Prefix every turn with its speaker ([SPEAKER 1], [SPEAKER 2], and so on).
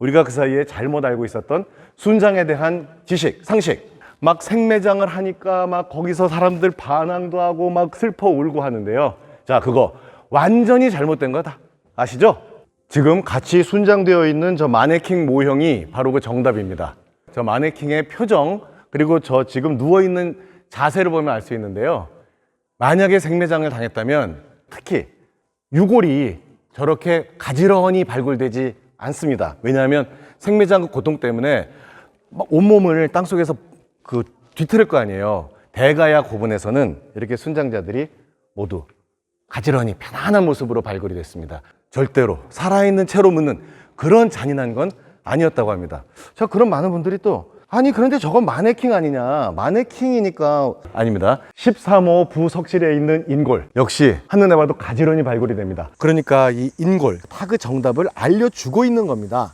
[SPEAKER 1] 우리가 그 사이에 잘못 알고 있었던 순장에 대한 지식, 상식. 막 생매장을 하니까 막 거기서 사람들 반항도 하고 막 슬퍼 울고 하는데요. 자, 그거 완전히 잘못된 거다. 아시죠? 지금 같이 순장되어 있는 저 마네킹 모형이 바로 그 정답입니다. 저 마네킹의 표정, 그리고 저 지금 누워있는 자세를 보면 알 수 있는데요. 만약에 생매장을 당했다면 특히 유골이 저렇게 가지런히 발굴되지 않습니다. 왜냐하면 생매장 그 고통 때문에 막 온몸을 땅속에서 그 뒤틀을 거 아니에요. 대가야 고분에서는 이렇게 순장자들이 모두 가지런히 편안한 모습으로 발굴이 됐습니다. 절대로 살아있는 채로 묻는 그런 잔인한 건 아니었다고 합니다. 자, 그런 많은 분들이 또 아니 그런데 저건 마네킹 아니냐? 마네킹이니까. 아닙니다. 13호 부석실에 있는 인골. 역시 한눈에 봐도 가지런히 발굴이 됩니다. 그러니까 이 인골 다그 정답을 알려주고 있는 겁니다